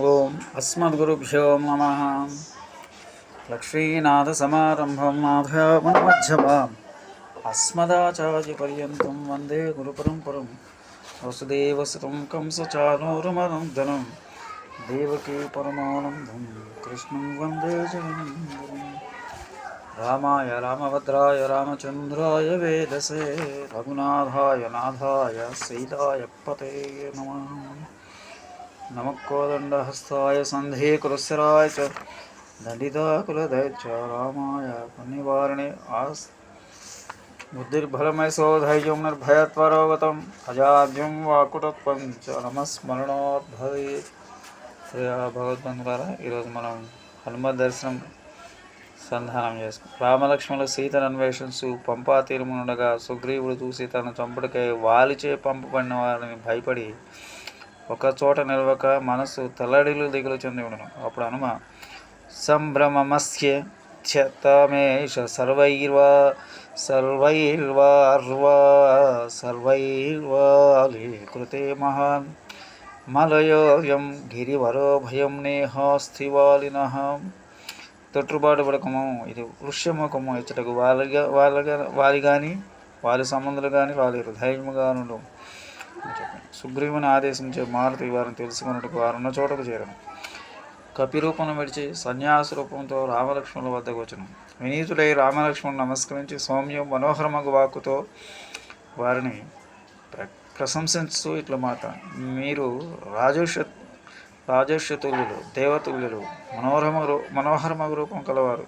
ఓం అస్మద్గురుభ్యో నమ. లక్ష్మీనాథసమారంభం మాధవమధ్యమాం అస్మదాచార్యపర్యంతం వందే గురుపరంపరం. వసుదేవసుతం కంసచానూరమనందనం దేవకీ పరమానందం. కృష్ణం వందే జగన్ రామాయ రామభద్రాయ రామచంద్రాయ వేదసే. రఘునాథాయ నాథాయ సీతాయ పతే నమ. నమకోదండహస్తాయ సంధే కులశరాయ చ దండితాకులదైత్య రామాయ పుణ్యవారిణి ఆస్ బుద్ధిర్బలమై సోధైర్యం నిర్భయత్వరోగతం అజాద్యం వాకుటత్వం చ నమస్మరణోద్భవి భవేత్ శ్రీ భగవద్బంధులారా ఈరోజు మనం హనుమత్ దర్శనం సంధానం చేసుకుని రామలక్ష్మణులు సీతను అన్వేషిస్తూ పంపా తీరమునుండగా సుగ్రీవుడు చూసి తన చంపుడికై వాలిచే పంపబడిన వారిని భయపడి ఒక చోట నిలవక మనస్సు తల్లడిలు దిగులు చెంది ఉండను. అప్పుడు హనుమ సంభ్రమమస్య క్షతమేష సర్వైర్వా సర్వైర్వార్వా సర్వైర్వాలి కృతే మహాన్. మలయోయం గిరివరో భయం నేహాస్థివాలిన తొట్టుబాటు పడకము ఇది వృష్యముఖము ఇచ్చటకు వాళ్ళగా వాళ్ళగా వారి కానీ వారి సంబంధులు కానీ వారి హృదయముగా నుండు సుగ్రీవుని ఆదేశించే మారుతి వారిని తెలుసుకున్నట్టుకు వారున్న చోటకు చేరను. కపిరూపం విడిచి సన్యాస రూపంతో రామలక్ష్మణుల వద్దకు వచ్చను. వినీతుడై రామలక్ష్మణుని నమస్కరించి సౌమ్యం మనోహరమగు వాక్కుతో వారిని ప్ర- ప్రశంసిస్తూ ఇట్లా మాట. మీరు రాజోష రాజర్షతుల్యులు దేవతుల్యులు మనోహరమ రూ మనోహరమగు రూపం కలవారు.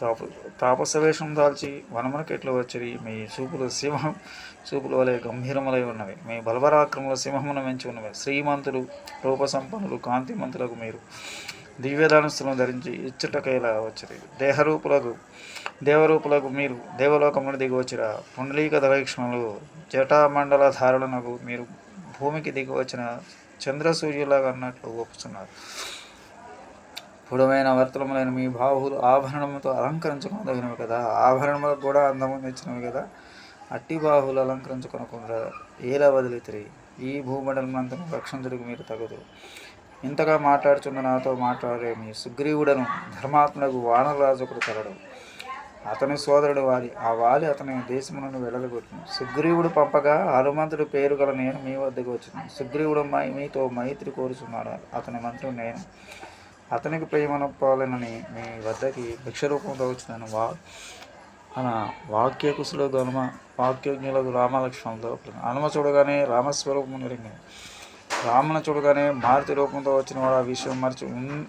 తాప తాపసవేషం దాల్చి వనమునకు వచ్చి మీ చూపులు సింహం చూపులు వలె గంభీరములై ఉన్నవి. మీ బలపరాక్రముల సింహమును మెంచి ఉన్నవి. శ్రీమంతులు రూపసంపన్నులు కాంతిమంతులకు మీరు దివ్యధనుస్సులను ధరించి ఇచ్చటకైలా వచ్చిరి. దేహరూపులకు దేవరూపులకు మీరు దేవలోకమును దిగి వచ్చిర. పుండలీక దలక్షణులు జటామండల ధారణకు మీరు భూమికి దిగి వచ్చిన చంద్రసూర్యులాగా అన్నట్లు ఒప్పుతున్నారు పొడవైన వర్తలములైన మీ బాహువులు ఆభరణములతో అలంకరించుకోదగినవి కదా. ఆభరణములకు కూడా అందము తెచ్చినవి కదా. అట్టి బాహువులు అలంకరించుకునకుండా ఏలా వదిలితిరి ఈ భూమండలమంతను రక్షించుడికి మీరు తగదు. ఇంతగా మాట్లాడుచున్న నాతో మాట్లాడే మీ సుగ్రీవుడను ధర్మాత్మకు వానరాజుకుడు కలడు అతని సోదరుడు వాలి ఆ వాలి అతని దేశములను వెళ్ళగొట్టిన సుగ్రీవుడు పంపగా హనుమంతుడు పేరు గల నేను మీ వద్దకు వచ్చిన సుగ్రీవుడు మై మీతో మైత్రి కోరుచున్నాడు. అతని మంత్రుడు నేను అతనికి ప్రేమనొప్పాలనని మీ వద్దకి భిక్ష రూపంతో వచ్చినాను. వా మన వాక్య కుశులు గనుమ వాక్యజ్ఞులకు రామలక్ష్మణులతో హనుమ చూడగానే రామస్వరూపం నిరింగింది రామును చూడగానే మారుతి రూపంతో వచ్చిన వాడు ఆ విషయం మరిచి ఉన్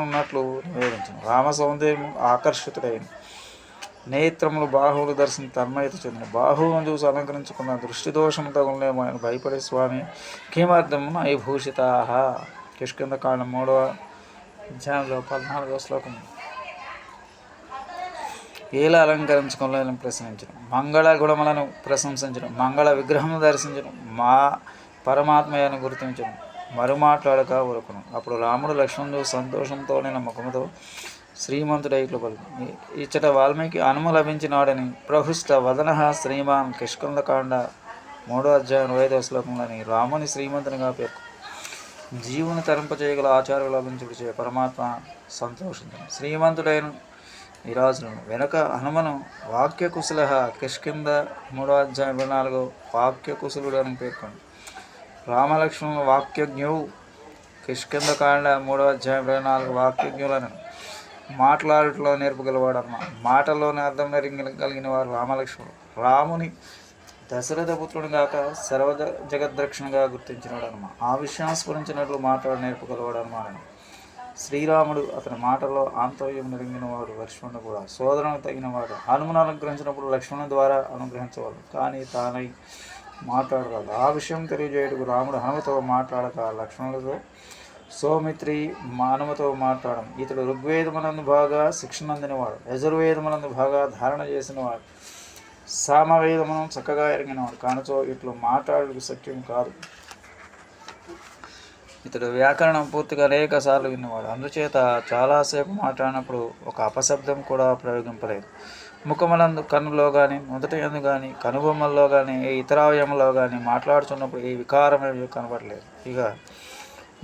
ఉన్నట్లు నివేదించను. రామ సౌందర్యం ఆకర్షితుడైంది నేత్రములు బాహువులు దర్శనం తన్మయత చెందిన బాహువులను చూసి అలంకరించుకున్న దృష్టి దోషము తగులనేమో ఆయన భయపడే స్వామి కిమర్థమున ఈ భూషిత కిష్కింద కాండం మూడవ అధ్యాయంలో పద్నాలుగవ శ్లోకం. ఏలా అలంకరించుకోవాలని ప్రశ్నించడం మంగళ గుణములను ప్రశంసించడం మంగళ విగ్రహమును దర్శించడం మా పరమాత్మయను గుర్తించడం మరుమాట్లాడక ఊరుకును. అప్పుడు రాముడు లక్ష్మణుడు సంతోషంతోనే ముఖముతో శ్రీమంతుడై ఇట్లు పలు ఇచ్చట వాల్మీకి అనుము లభించినాడని ప్రహృష్ట వదన శ్రీమాన్ కిష్కందకాండ మూడో అధ్యాయం ఐదవ శ్లోకంలోని రాముని శ్రీమంతునిగా పేర్కొ జీవుని తరింపచేయగల ఆచారాలు లభించుడిచే పరమాత్మ సంతోషించను. శ్రీమంతుడైన నిరాజులను వెనక హనుమను వాక్య కుశల కిష్కింద మూడో అధ్యాయం ఇరవై నాలుగు వాక్య కుశలుడు అని పేర్కొంది రామలక్ష్మణులు వాక్యజ్ఞువు కిష్కిందకాండ మూడో అధ్యాయం ఇరవై నాలుగు వాక్యజ్ఞులను మాట్లాడటంలో నేర్పగలవాడు అన్న మాటల్లోనే అర్థం నెరింగి కలిగిన వారు రామలక్ష్మణుడు రాముని దశరథ పుత్రుడు గాక సర్వ జగద్రక్షణగా గుర్తించినాడు అనమా ఆ విషయం స్ఫురించినట్లు మాట్లాడ నేర్పగలవాడు అనమాట శ్రీరాముడు అతని మాటల్లో ఆంతర్యం నిలిగిన వాడు లక్ష్మణుడు కూడా సోదరునికి తగినవాడు. హనుమను అనుగ్రహించినప్పుడు లక్ష్మణుని ద్వారా అనుగ్రహించవాడు. కానీ తానై మాట్లాడరాదు. ఆ విషయం తెలియజేయటకు రాముడు హనుమతో మాట్లాడక లక్ష్మణులతో సోమిత్రి మానవతో మాట్లాడడం. ఇతడు ఋగ్వేదమునందు బాగా శిక్షణ అందినవాడు. యజుర్వేదమునందు బాగా ధారణ చేసినవాడు. సామవేదమును చక్కగా ఎరిగినవాడు. కానుచో ఇట్లు మాట్లాడు సత్యం కాదు. ఇతడు వ్యాకరణం పూర్తిగా అనేక సార్లు విన్నవాడు. అందుచేత చాలాసేపు మాట్లాడినప్పుడు ఒక అపశబ్దం కూడా ప్రయోగింపలేదు. ముఖములందు కన్నులో కానీ మొదట ఎందు కానీ కనుబొమ్మల్లో కానీ ఏ ఇతరావయంలో కానీ మాట్లాడుతున్నప్పుడు ఏ వికారమేమి కనబడలేదు. ఇక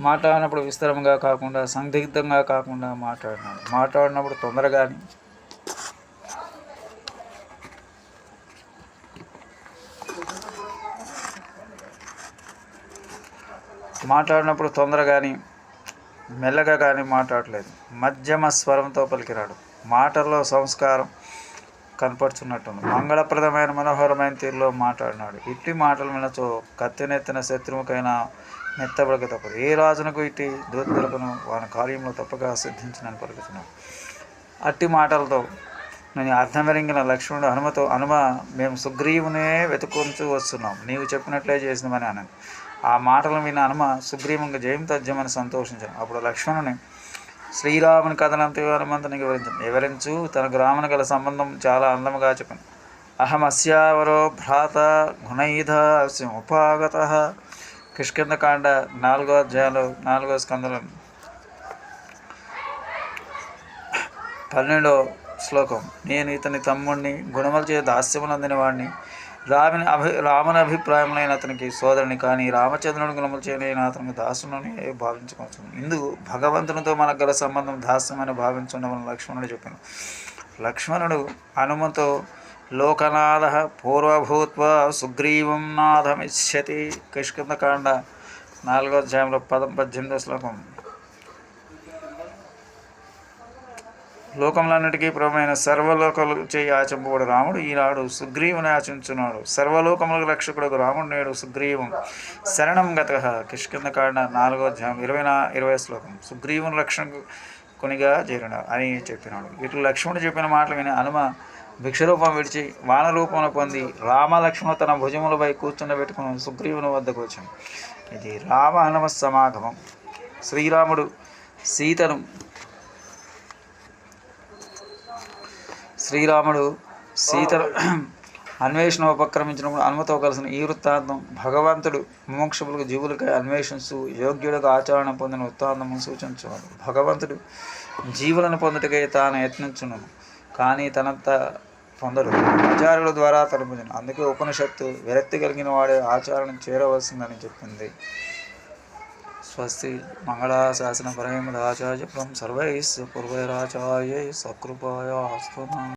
మాట్లాడినప్పుడు విస్తరంగా కాకుండా సందిగ్ధంగా కాకుండా మాట్లాడినాడు. మాట్లాడినప్పుడు తొందరగాని మాట్లాడినప్పుడు తొందరగాని మెల్లగా కానీ మాట్లాడలేదు. మధ్యమ స్వరంతో పలికిరాడు. మాటల్లో సంస్కారం కనపడుచున్నట్టుంది. మంగళప్రదమైన మనోహరమైన తీరులో మాట్లాడినాడు. ఇట్టి మాటలు వినచో కత్తినెత్తిన శత్రువుకైనా మెత్తబడక తప్పదు ఏ రాజునకు ఇట్టి దూతలకు వాని కార్యంలో తప్పక సిద్ధించినని పలుకుతున్నాడు. అట్టి మాటలతో నేను అర్థం లక్ష్మణుడు హనుమతో హనుమ మేము సుగ్రీవునే వెతుకుంటూ వస్తున్నాం. నీవు చెప్పినట్లే చేసినమని అన్నాను ఆ మాటలు విన్న హనుమ సుగ్రీవంగా జయం తజ్యమని సంతోషించాను అప్పుడు లక్ష్మణుని శ్రీరాముని కథనంత హనుమంతునికి వివరించాను వివరించు తన గ్రామన గల సంబంధం చాలా అందముగా చెప్పాను. అహం అస్యావరో భ్రాత గుణైధ ఉపాగత కిష్కిందకాండ నాలుగో అధ్యాయంలో నాలుగో స్కందలు. పన్నెండో శ్లోకం. నేను ఇతని తమ్ముడిని గుణములు చే దాస్యమునందిన వాడిని రాముని అభి రాముని అభిప్రాయములైన అతనికి సోదరుని కానీ రామచంద్రుని గుణములు చేయలేని అతనికి దాసుని భావించుకోవచ్చు ఇందుకు భగవంతునితో మనకు గల సంబంధం దాస్యమని భావించుండమని లక్ష్మణుడు చెప్పాను. లక్ష్మణుడు హనుమతో లోకనాథ పూర్వభూత్వ సుగ్రీవం నాథమిష్యతి కిష్కిందకాండ నాలుగో అధ్యాయంలో పదం పద్దెనిమిదో శ్లోకం. లోకములన్నిటికీ ప్రభమైన సర్వలోకలు చేయి ఆచంపబడు రాముడు. ఈనాడు సుగ్రీవుని ఆచించున్నాడు సర్వలోకములకు రక్షకుడు రాముడు నేడు సుగ్రీవం. శరణం గత కిష్కిందకాండ నాలుగో అధ్యాయం ఇరవై నా ఇరవై శ్లోకం. సుగ్రీవుని రక్షకునిగా చేరిన అని చెప్పినాడు. ఇట్లు లక్ష్మణుడు చెప్పిన మాటలు విని హనుమ భిక్షరూపం విడిచి వాన రూపంలో పొంది రామలక్ష్మణ తన భుజములపై కూర్చుండబెట్టుకుని సుగ్రీవుని వద్దకు వచ్చాం ఇది రామ హనుమ సమాగమం. శ్రీరాముడు సీతను శ్రీరాముడు సీతను అన్వేషణ ఉపక్రమించినప్పుడు హనుమతో కలిసిన ఈ వృత్తాంతం భగవంతుడు మోక్షములకు జీవులకై అన్వేషిస్తూ యోగ్యులకు ఆచరణ పొందిన వృత్తాంతము సూచించున్నాడు భగవంతుడు జీవులను పొందుటకై తాను యత్నించును కానీ తనంత పొందడు. ఆచార్యుల ద్వారా తను పొందిన అందుకే ఉపనిషత్తు విరక్తి కలిగిన వాడే ఆచారణ చేరవలసిందని చెప్పింది. స్వస్తి మంగళాశాసన పరమదాచార్య సర్వైస్ పూర్వైరాచార్య సకృపాయ